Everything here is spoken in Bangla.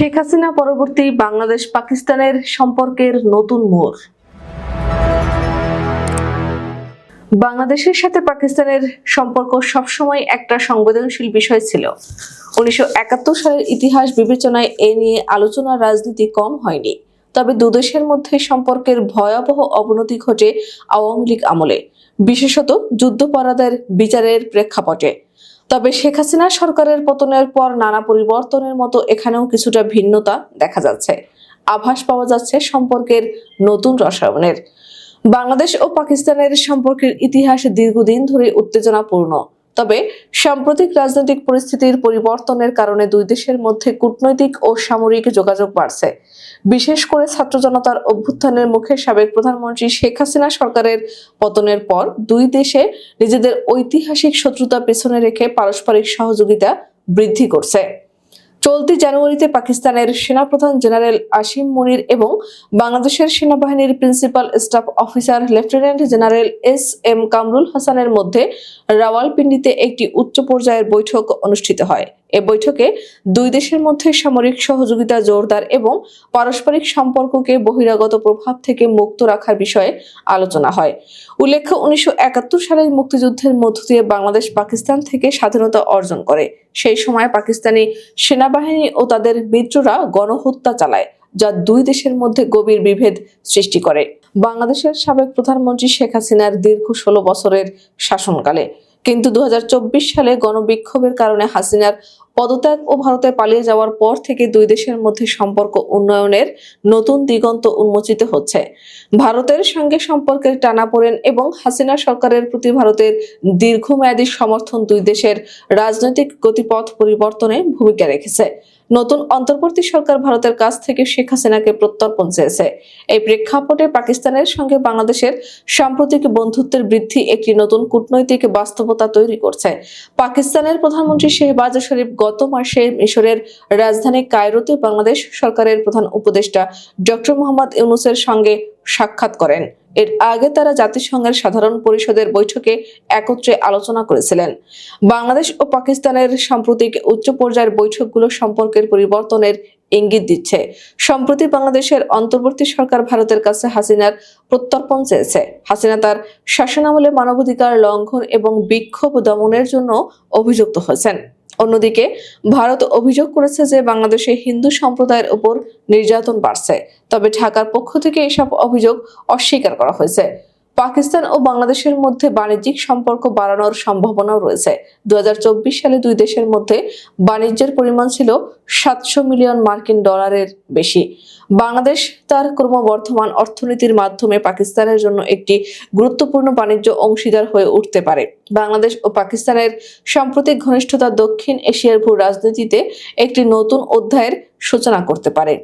শেখ হাসিনা পরবর্তী বাংলাদেশ পাকিস্তানের সম্পর্কের নতুন মোড়। বাংলাদেশের সাথে পাকিস্তানের সম্পর্ক সবসময় একটা সংবেদনশীল বিষয় ছিল। উনিশশো একাত্তর সালের ইতিহাস বিবেচনায় এ নিয়ে আলোচনা রাজনীতি কম হয়নি। তবে দুদেশের মধ্যে সম্পর্কের ভয়াবহ অবনতি ঘটে আওয়ামী লীগ আমলে, বিশেষত যুদ্ধপরাধের বিচারের প্রেক্ষাপটে। তবে শেখ হাসিনা সরকারের পতনের পর নানা পরিবর্তনের মতো এখানেও কিছুটা ভিন্নতা দেখা যাচ্ছে। আভাস পাওয়া যাচ্ছে সম্পর্কের নতুন রসায়নের। বাংলাদেশ ও পাকিস্তানের সম্পর্কের ইতিহাস দীর্ঘদিন ধরে উত্তেজনাপূর্ণ। তবে সাম্প্রতিক রাজনৈতিক পরিস্থিতির পরিবর্তনের কারণে দুই দেশের মধ্যে কূটনৈতিক ও সামরিক যোগাযোগ বাড়ছে। বিশেষ করে ছাত্র জনতার অভ্যুত্থানের মুখে সাবেক প্রধানমন্ত্রী শেখ হাসিনা সরকারের পতনের পর দুই দেশে নিজেদের ঐতিহাসিক শত্রুতা পেছনে রেখে পারস্পরিক সহযোগিতা বৃদ্ধি করছে। চলতি জানুয়ারিতে পাকিস্তানের সেনাপ্রধান জেনারেল আসিম মুনির এবং বাংলাদেশের সেনাবাহিনীর principal staff officer lieutenant general S M Kamrul হাসানের মধ্যে রাওয়ালপিন্ডিতে একটি উচ্চ পর্যায়ের বৈঠক অনুষ্ঠিত হয়। এ বৈঠকে দুই দেশের মধ্যে সামরিক সহযোগিতা জোরদার এবং পারস্পরিক সম্পর্ককে বহিরাগত প্রভাব থেকে মুক্ত রাখার বিষয়ে আলোচনা হয়। উল্লেখ্য, উনিশশো একাত্তর সালের মুক্তিযুদ্ধের মধ্য দিয়ে বাংলাদেশ পাকিস্তান থেকে স্বাধীনতা অর্জন করে। সেই সময় পাকিস্তানি সেনাবাহিনী ও তাদের মিত্ররা গণহত্যা চালায়, যা দুই দেশের মধ্যে গভীর বিভেদ সৃষ্টি করে। বাংলাদেশের সাবেক প্রধানমন্ত্রী শেখ হাসিনার দীর্ঘ ষোলো বছরের শাসনকালে কিন্তু দু হাজার চব্বিশ সালে গণবিক্ষোভের কারণে হাসিনার পদত্যাগ ও ভারতে পালিয়ে যাওয়ার পর থেকে দুই দেশের মধ্যে সম্পর্ক উন্নয়নের নতুন দিগন্ত উন্মোচিত হচ্ছে। ভারতের সঙ্গে সম্পর্কের টানাপোড়েন এবং হাসিনা সরকারের প্রতি ভারতের দীর্ঘমেয়াদী সমর্থন দুই দেশের রাজনৈতিক গতিপথ পরিবর্তনে ভূমিকা রেখেছে। নতুন অন্তর্বর্তী সরকার ভারতের কাছ থেকে শেখ হাসিনাকে প্রত্যর্পণ চেয়েছে। এই প্রেক্ষাপটে পাকিস্তানের সঙ্গে বাংলাদেশের সাম্প্রতিক বন্ধুত্বের বৃদ্ধি একটি নতুন কূটনৈতিক বাস্তবতা তৈরি করছে। পাকিস্তানের প্রধানমন্ত্রী শেহবাজ শরীফ গত মাসে মিশরের রাজধানী কায়রোতে বাংলাদেশ সরকারের প্রধান উপদেষ্টা ডক্টর মোহাম্মদ ইউনুসের সঙ্গে সাক্ষাৎ করেন। এর আগে তারা জাতিসংঘের সাধারণ পরিষদের বৈঠকে একত্রে আলোচনা করেছিলেন। বাংলাদেশ ও পাকিস্তানের সাম্প্রতিক উচ্চ পর্যায়ের বৈঠকগুলো সম্পর্কের পরিবর্তনের ইঙ্গিত দিচ্ছে। সম্প্রতি বাংলাদেশের অন্তর্বর্তী সরকার ভারতের কাছে হাসিনার প্রত্যর্পণ চেয়েছে। হাসিনা তার শাসনামলে মানবাধিকার লঙ্ঘন এবং বিক্ষোভ দমনের জন্য অভিযুক্ত হয়েছেন। অন্যদিকে, ভারত অভিযোগ করেছে যে বাংলাদেশে হিন্দু সম্প্রদায়ের উপর নির্যাতন বাড়ছে। তবে ঢাকার পক্ষ থেকে এসব অভিযোগ অস্বীকার করা হয়েছে। পাকিস্তান ও বাংলাদেশের মধ্যে বাণিজ্যিক সম্পর্ক বাড়ানোর সম্ভাবনাও রয়েছে। দু হাজার চব্বিশ সালে দুই দেশের মধ্যে বাণিজ্যের পরিমাণ ছিল সাতশো মিলিয়ন মার্কিন ডলারের বেশি। বাংলাদেশ তার ক্রমবর্ধমান অর্থনীতির মাধ্যমে পাকিস্তানের জন্য একটি গুরুত্বপূর্ণ বাণিজ্য অংশীদার হয়ে উঠতে পারে। বাংলাদেশ ও পাকিস্তানের সাম্প্রতিক ঘনিষ্ঠতা দক্ষিণ এশিয়ার ভূ রাজনীতিতে একটি নতুন অধ্যায়ের সূচনা করতে পারে।